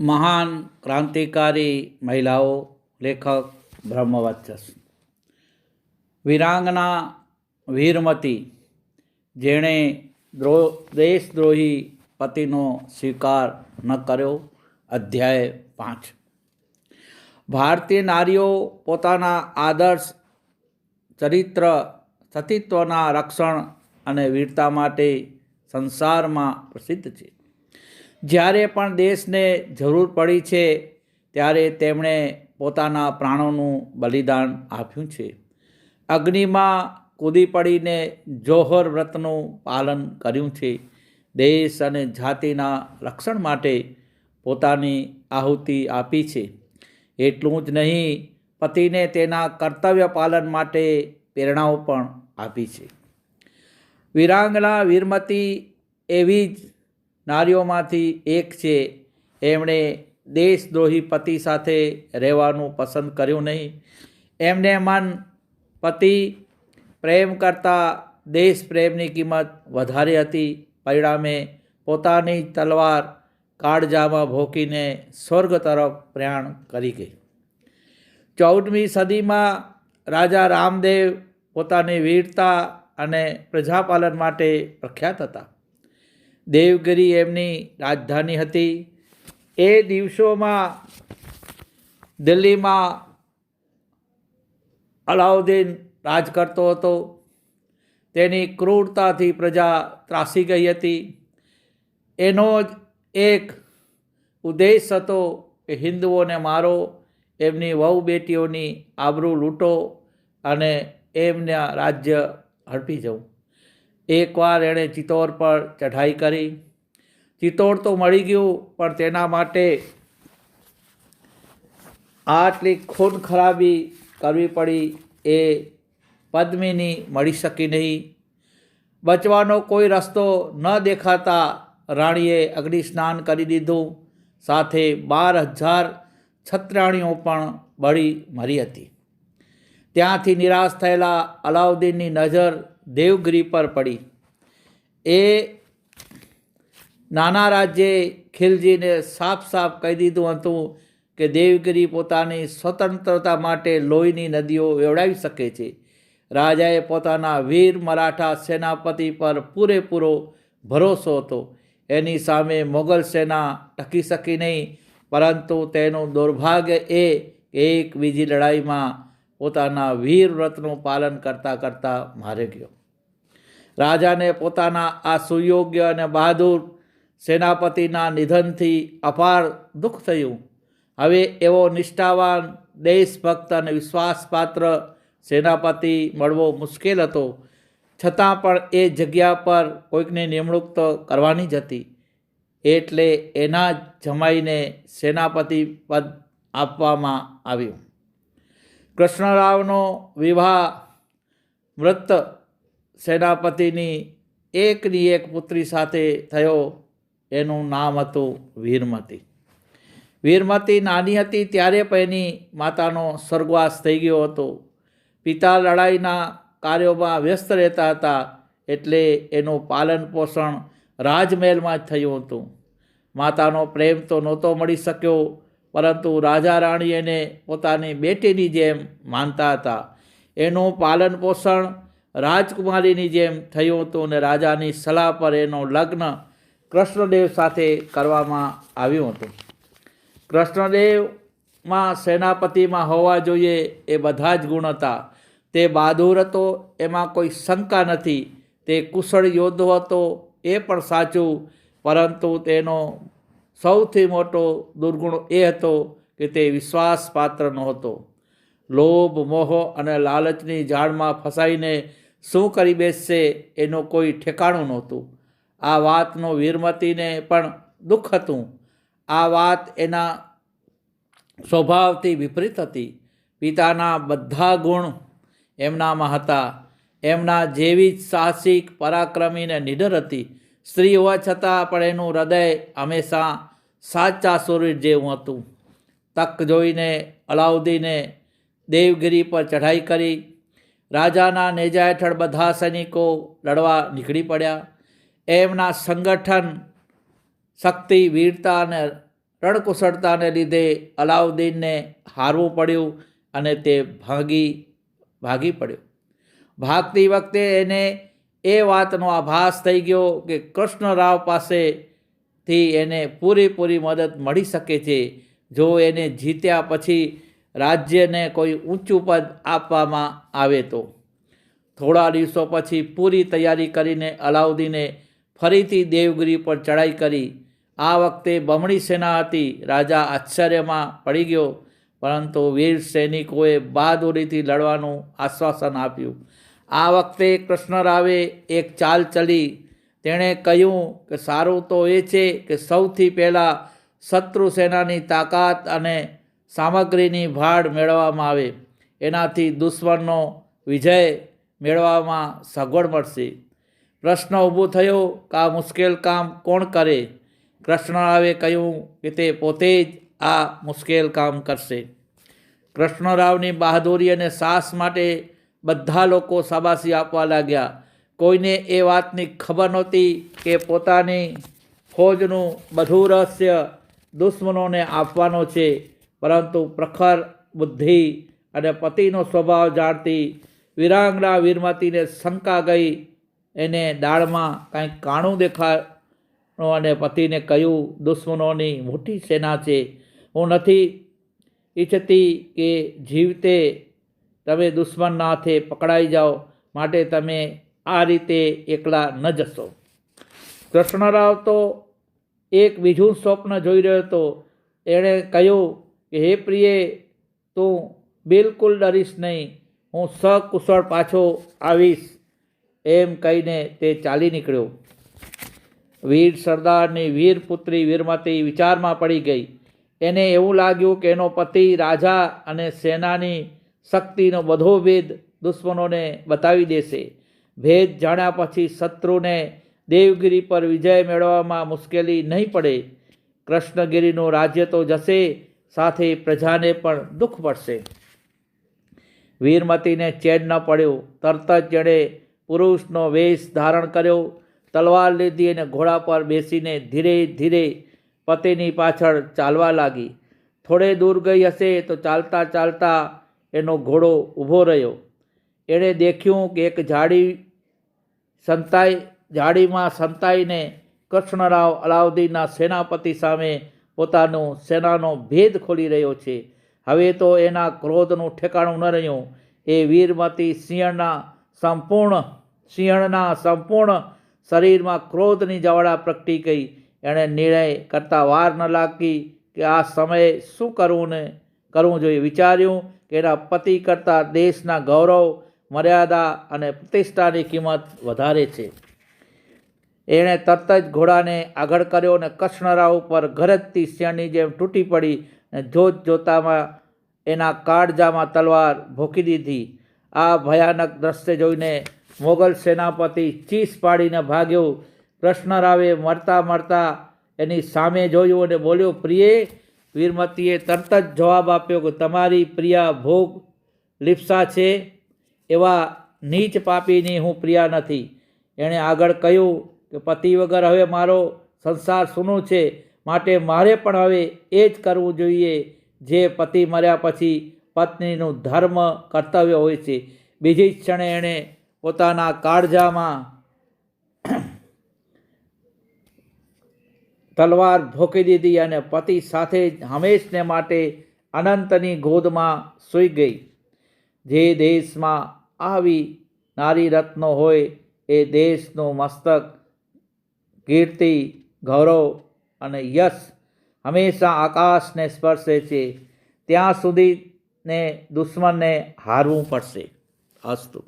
મહાન ક્રાંતિકારી મહિલાઓ લેખક બ્રહ્મવચ્ચસ વિરાંગના વીરમતી, જેણે દ્રો, દેશદ્રોહી પતિનો સ્વીકાર ન કર્યો, અધ્યાય પાંચ. ભારતીય નારીઓ પોતાના આદર્શ ચરિત્ર, સતીત્વના રક્ષણ અને વીરતા માટે સંસારમાં પ્રસિદ્ધ છે. જ્યારે પણ દેશને જરૂર પડી છે, ત્યારે તેમણે પોતાના પ્રાણોનું બલિદાન આપ્યું છે. અગ્નિમાં કૂદી પડીને જોહર વ્રતનું પાલન કર્યું છે. દેશ અને જાતિના રક્ષણ માટે પોતાની આહુતિ આપી છે. એટલું જ નહીં, પતિને તેના કર્તવ્ય પાલન માટે પ્રેરણાઓ પણ આપી છે. વીરાંગના વીરમતી એવી જ નારીઓમાંથી એક છે, એમણે દેશદ્રોહી પતિ સાથે રહેવાનું પસંદ કર્યું નહીં. એમને મન પતિ પ્રેમ કરતાં દેશ પ્રેમની કિંમત વધારે હતી. પરિણામે પોતાની તલવાર કાળજામાં ભોંકીને સ્વર્ગ તરફ પ્રયાણ કરી ગઈ. ચૌદમી સદીમાં રાજા રામદેવ પોતાની વીરતા અને પ્રજાપાલન માટે પ્રખ્યાત હતા. દેવગિરી એમની રાજધાની હતી. એ દિવસોમાં દિલ્હીમાં અલાઉદ્દીન રાજ કરતો હતો. તેની ક્રૂરતાથી પ્રજા ત્રાસી ગઈ હતી. એનો જ એક ઉદ્દેશ હતો કે હિન્દુઓને મારો, એમની વહુ બેટીઓની આબરૂ લૂંટો અને એમના રાજ્ય હડપી જવું. એકવાર એણે ચિત્તોર પર ચઢાઈ કરી. ચિત્તોર તો મળી ગયું, પણ તેના માટે આટલી ખૂન ખરાબી કરવી પડી એ પદ્મિની મળી શકી નહીં. બચવાનો કોઈ રસ્તો ન દેખાતા રાણીએ અગ્નિ સ્નાન કરી દીધું. સાથે બાર હજાર છત્રાણીઓ પણ બળી મરી હતી. ત્યાંથી નિરાશ થયેલા અલાઉદ્દીનની નજર દેવગિરી પર પડી. એ નાના રાજ્યે ખિલજીને સાફ સાફ કહી દીધું હતું કે દેવગીરી પોતાની સ્વતંત્રતા માટે લોહીની નદીઓ વેવડાવી શકે છે. રાજાએ પોતાના વીર મરાઠા સેનાપતિ પર પૂરેપૂરો ભરોસો હતો. એની સામે મોગલ સેના ટકી શકી નહીં, પરંતુ તેનું દુર્ભાગ્ય એ એક બીજી લડાઈમાં પોતાના વીર વ્રતનું પાલન કરતાં કરતાં મારે ગયો. રાજાને પોતાના આ સુયોગ્ય અને બહાદુર સેનાપતિના નિધનથી અપાર દુઃખ થયું. હવે એવો નિષ્ઠાવાન દેશભક્ત અને વિશ્વાસપાત્ર સેનાપતિ મળવો મુશ્કેલ હતો. છતાં પણ એ જગ્યા પર કોઈકની નિમણૂક તો કરવાની જ હતી. એટલે એના જમાઈને સેનાપતિ પદ આપવામાં આવ્યું. કૃષ્ણરાવનો વિવાહ મૃત સેનાપતિની એકની એક પુત્રી સાથે થયો, એનું નામ હતું વીરમતી. વીરમતી નાની હતી ત્યારે પણ એની માતાનો સ્વર્ગવાસ થઈ ગયો હતો. પિતા લડાઈના કાર્યોમાં વ્યસ્ત રહેતા હતા એટલે એનું પાલન પોષણ રાજમહેલમાં જ થયું હતું. માતાનો પ્રેમ તો નહોતો મળી શક્યો, પરંતુ રાજા રાણી એને પોતાની બેટીની જેમ માનતા હતા. એનું પાલન પોષણ રાજકુમારીની જેમ થયું હતું અને રાજાની સલાહ પર એનું લગ્ન કૃષ્ણદેવ સાથે કરવામાં આવ્યું હતું. કૃષ્ણદેવમાં સેનાપતિમાં હોવા જોઈએ એ બધા જ ગુણ હતા. તે બહાદુર હતો, એમાં કોઈ શંકા નથી. તે કુશળ યોદ્ધો હતો, એ પણ સાચું. પરંતુ તેનો સૌથી મોટો દુર્ગુણ એ હતો કે તે વિશ્વાસપાત્ર નહોતો. લોભ, મોહ અને લાલચની જાળમાં ફસાઈને શું કરી બેસશે એનું કોઈ ઠેકાણું નહોતું. આ વાતનો વીરમતીને પણ દુઃખ હતું. આ વાત એના સ્વભાવથી વિપરીત હતી. પિતાના બધા ગુણ એમનામાં હતા. એમના જેવી જ સાહસિક, પરાક્રમી ને નિડર હતી. સ્ત્રી હોવા છતાં પણ એનું હૃદય હંમેશા સાચા સુરવીર જેવું હતું. તક જોઈને, અલાઉદ્દીને દેવગિરી પર ચઢાઈ કરી રાજાના નેજા હેઠળ બધા સૈનિકો લડવા નીકળી પડ્યા. એમના સંગઠન, શક્તિ, વીરતા અને રણકુશળતાને લીધે અલાઉદ્દીનને હારવું પડ્યું અને તે ભાગી ભાગી પડ્યો. ભાગતી વખતે એને એ વાતનો આભાસ થઈ ગયો કે કૃષ્ણરાવ પાસેથી એને પૂરેપૂરી મદદ મળી શકે છે. જો એને જીત્યા પછી રાજ્યને કોઈ ઊંચું પદ આપવામાં આવે તો? થોડા દિવસો પછી પૂરી તૈયારી કરીને અલાઉદ્દીને ફરીથી દેવગિરી પર ચડાઈ કરી. આ વખતે બમણી સેના હતી. રાજા આશ્ચર્યમાં પડી ગયો. પરંતુ વીર સૈનિકોએ બહાદુરીથી લડવાનું આશ્વાસન આપ્યું. આ વખતે કૃષ્ણરાવે એક ચાલ ચલી. તેણે કહ્યું કે સારું તો એ છે કે સૌથી પહેલાં શત્રુ સેનાની તાકાત અને સામગ્રીની ભાડ મેળવવામાં આવે. એનાથી દુશ્મનનો વિજય મેળવવામાં સગવડ મળશે. પ્રશ્ન ઊભો થયો કે આ મુશ્કેલ કામ કોણ કરે? કૃષ્ણરાવે કહ્યું કે તે પોતે જ આ મુશ્કેલ કામ કરશે. કૃષ્ણરાવની બહાદુરી અને સાહસ માટે બધા લોકો શાબાશી આપવા લાગ્યા. કોઈને એ વાતની ખબર નહોતી કે પોતાની ફોજનું બધું રહસ્ય દુશ્મનોને આપવાનો છે. પરંતુ પ્રખર બુદ્ધિ અને પતિનો સ્વભાવ જાણતી વિરાંગના વીરમતીને શંકા ગઈ. એને દાળમાં કાંઈક કાણું દેખાયું અને પતિને કહ્યું, દુશ્મનોની મોટી સેના છે. હું નથી ઈચ્છતી કે જીવતે તમે દુશ્મનના હાથે પકડાઈ જાઓ. માટે તમે આ રીતે એકલા ન જશો. કૃષ્ણરાવ તો એક બીજું સ્વપ્ન જોઈ રહ્યો હતો. એણે કહ્યું કે, હે પ્રિય, તું બિલકુલ ડરીશ નહીં. હું સકુશળ પાછો આવીશ. એમ કહીને તે ચાલી નીકળ્યો. વીર સરદારની વીર પુત્રી વીરમતી વિચારમાં પડી ગઈ. એને એવું લાગ્યું કે એનો પતિ રાજા અને સેનાની શક્તિનો બધો ભેદ દુશ્મનોને બતાવી દેશે. ભેદ જાણ્યા પછી શત્રુને દેવગિરી પર વિજય મેળવવામાં મુશ્કેલી નહીં પડે. કૃષ્ણગીરીનું રાજ્ય તો જશે સાથે પ્રજાને પણ દુઃખ પડશે. વીરમતીને ચેન ન પડ્યું. તરત જ જેણે પુરુષનો વેશ ધારણ કર્યો. તલવાર લીધી અને ઘોડા પર બેસીને ધીરે ધીરે પતિની પાછળ ચાલવા લાગી. થોડે દૂર ગઈ હશે તો ચાલતા ચાલતા એનો ઘોડો ઊભો રહ્યો. એણે દેખ્યું કે એક ઝાડી સંતાઈ, ઝાડીમાં સંતાઈને કૃષ્ણરાવ અલાઉદ્દીનના સેનાપતિ સામે પોતાનો સેનાનો ભેદ ખોલી રહ્યો છે. હવે તો એના ક્રોધનું ઠેકાણું ન રહ્યું. એ વીરમતી સિંહણના સંપૂર્ણ સિંહણના સંપૂર્ણ શરીરમાં ક્રોધની જવાળા પ્રગટી ગઈ. એણે નિર્ણય કરતાં વાર ન લાગી કે આ સમયે શું કરવું ને કરવું જોઈએ. વિચાર્યું કે એના પતિ કરતાં દેશના ગૌરવ, મર્યાદા અને પ્રતિષ્ઠાની કિંમત વધારે છે. એણે તરત જ ઘોડાને આગળ કર્યો અને કૃષ્ણરાવ ઉપર ગરજતી શિયાળની જેમ તૂટી પડી અને જોત જોતામાં એના કાળજામાં તલવાર ભોકી દીધી. આ ભયાનક દ્રશ્ય જોઈને મોગલ સેનાપતિ ચીસ પાડીને ભાગ્યો. કૃષ્ણરાવે મરતા મરતા એની સામે જોયું અને બોલ્યો, પ્રિયે, વીરમતીએ તરત જ જવાબ આપ્યો કે તમારી પ્રિયા ભોગ લિપ્સા છે. એવા નીચ પાપીની હું પ્રિયા નથી. એણે આગળ કહ્યું કે પતિ વગર હવે મારો સંસાર સૂનો છે, માટે મારે પણ હવે એ જ કરવું જોઈએ. જે પતિ મર્યા પછી પત્નીનું ધર્મ કર્તવ્ય હોય છે. બીજી ક્ષણે એણે પોતાના કાળજામાં તલવાર ભોકી દીધી અને પતિ સાથે જ હંમેશને માટે અનંતની ગોદમાં સૂઈ ગઈ. જે દેશમાં આવી નારી રત્નો હોય એ દેશનું મસ્તક કીર્તિ, ગૌરવ અને યશ હંમેશા આકાશને સ્પર્શે છે. ત્યાં સુધી ને દુશ્મનને હારવું પડશે. અસ્તુ.